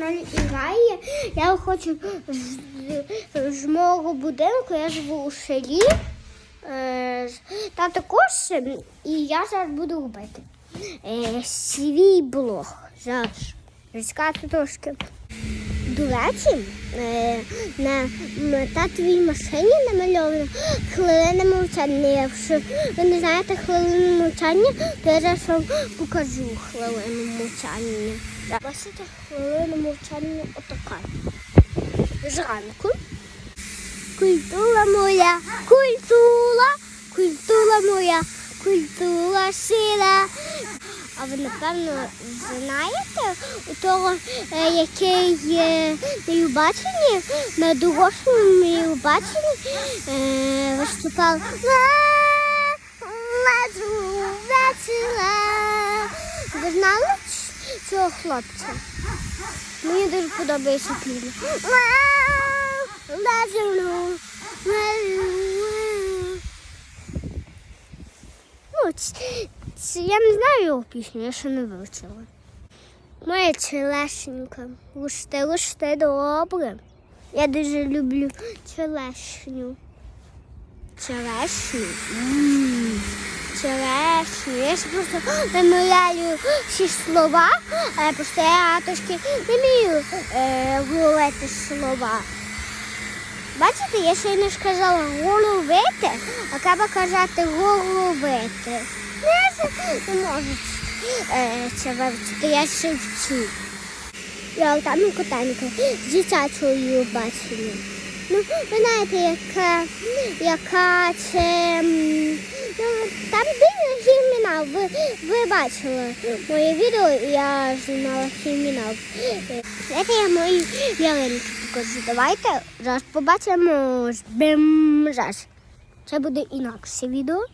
каналі Ігає. Я хочу з, з мого будинку, я живу у селі. Е, та також і я зараз буду робити е, свій блог. Зараз розкати трошки. До речі, е, на татовій машині намальовано хвилина мовчання. Якщо ви не знаєте хвилину мовчання, то я зараз вам покажу хвилину мовчання. Бачите, хвилина мовчання отака. Зранку. Культура моя, культура, культура моя, культура сила. А ви напевно знаєте у того, е, який на Євбаченні, на дорослому Євбаченні е, виступав. Ви знали цього хлопця? Мені дуже подобається. Лазару, Ну, я не знаю його пісню, я ще не вивчила. Моя челешенька. Луште, луште добре. Я дуже люблю челешню. Черешню. Черешню. Я ж просто вимовляю всі слова, але просто я трошки не вмію е, говорити слова. Бачите, я ще не сказала головити, а треба казати головити. Це вивчити, я ще вчу. Я там котенька з дитячою бачення. Ну, ви знаєте, яка, яка це. Ну, там більше хімінал. Ви, ви бачили моє відео, я знімала хімінал. Це я мої ялинки покажу. Давайте зараз побачимо. Зараз. Це буде інакше відео.